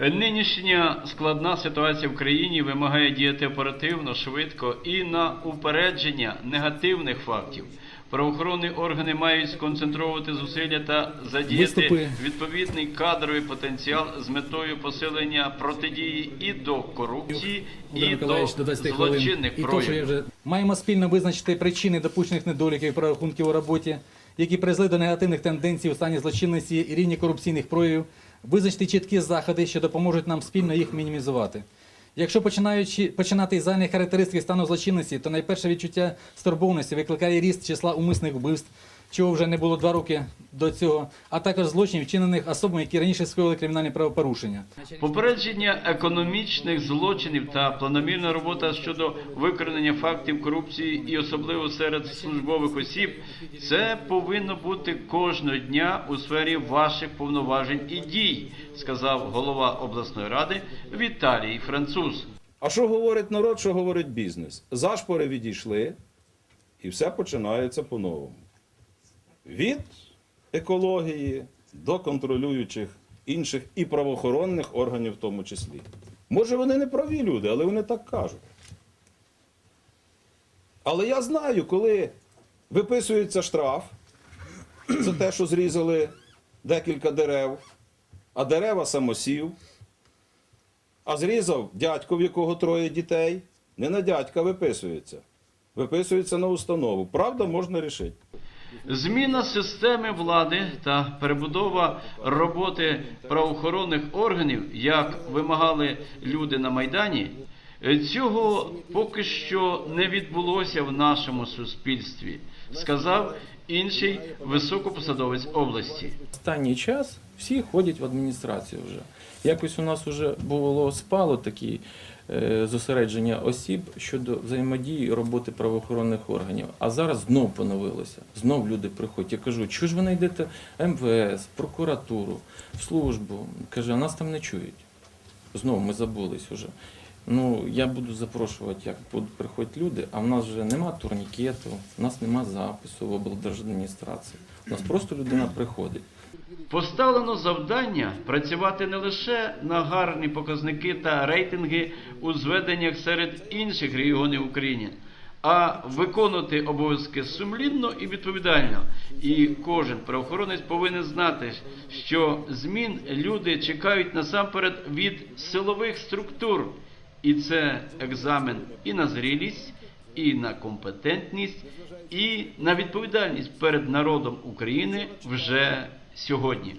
Нинішня складна ситуація в країні вимагає діяти оперативно, швидко і на упередження негативних фактів. Правоохоронні органи мають сконцентрувати зусилля та задіяти Виступи. відповідний кадровий потенціал з метою посилення протидії і до корупції, Володимир і до Миколаївич, до 20 хвилин. злочинних І то, що я проявів. вже маємо спільно визначити причини допущених недоліків і прорахунків у роботі, які призвели до негативних тенденцій у стані злочинності і рівні корупційних проявів, визначити чіткі заходи, що допоможуть нам спільно їх мінімізувати. Якщо починаючи починати із загальних характеристик стану злочинності, то найперше відчуття стурбованості викликає ріст числа умисних вбивств, чого вже не було два роки до цього, а також злочинів, вчинених особами, які раніше скоїли кримінальні правопорушення. Попередження економічних злочинів та планомірна робота щодо викоренення фактів корупції і особливо серед службових осіб це повинно бути кожного дня у сфері ваших повноважень і дій, сказав голова обласної ради Віталій Француз. А що говорить народ, що говорить бізнес? Зашпори відійшли, і все починається по-новому. Від екології до контролюючих інших і правоохоронних органів в тому числі. Може, вони не праві люди, але вони так кажуть. Але я знаю, коли виписується штраф за те, що зрізали декілька дерев, а дерева самосів, а зрізав дядько, в якого троє дітей, не на дядька виписується. Виписується на установу. Правда, можна рішити. Зміна системи влади та перебудова роботи правоохоронних органів, як вимагали люди на Майдані, цього поки що не відбулося в нашому суспільстві, сказав інший високопосадовець області. Останній час всі ходять в адміністрацію вже. Якось у нас вже було спало такі е, зосередження осіб щодо взаємодії роботи правоохоронних органів. А зараз знов поновилося. Знов люди приходять. Я кажу, чого ж ви не йдете в МВС, прокуратуру, службу? Каже, а нас там не чують. Знов ми забулись уже. Ну, я буду запрошувати, як будуть приходити люди, а в нас вже нема турнікету, в нас нема запису в облдержадміністрації. У нас просто людина приходить. Поставлено завдання працювати не лише на гарні показники та рейтинги у зведеннях серед інших регіонів України, а виконувати обов'язки сумлінно і відповідально. І кожен правоохоронець повинен знати, що змін люди чекають насамперед від силових структур, і це екзамен і на зрілість, і на компетентність, і на відповідальність перед народом України вже сьогодні.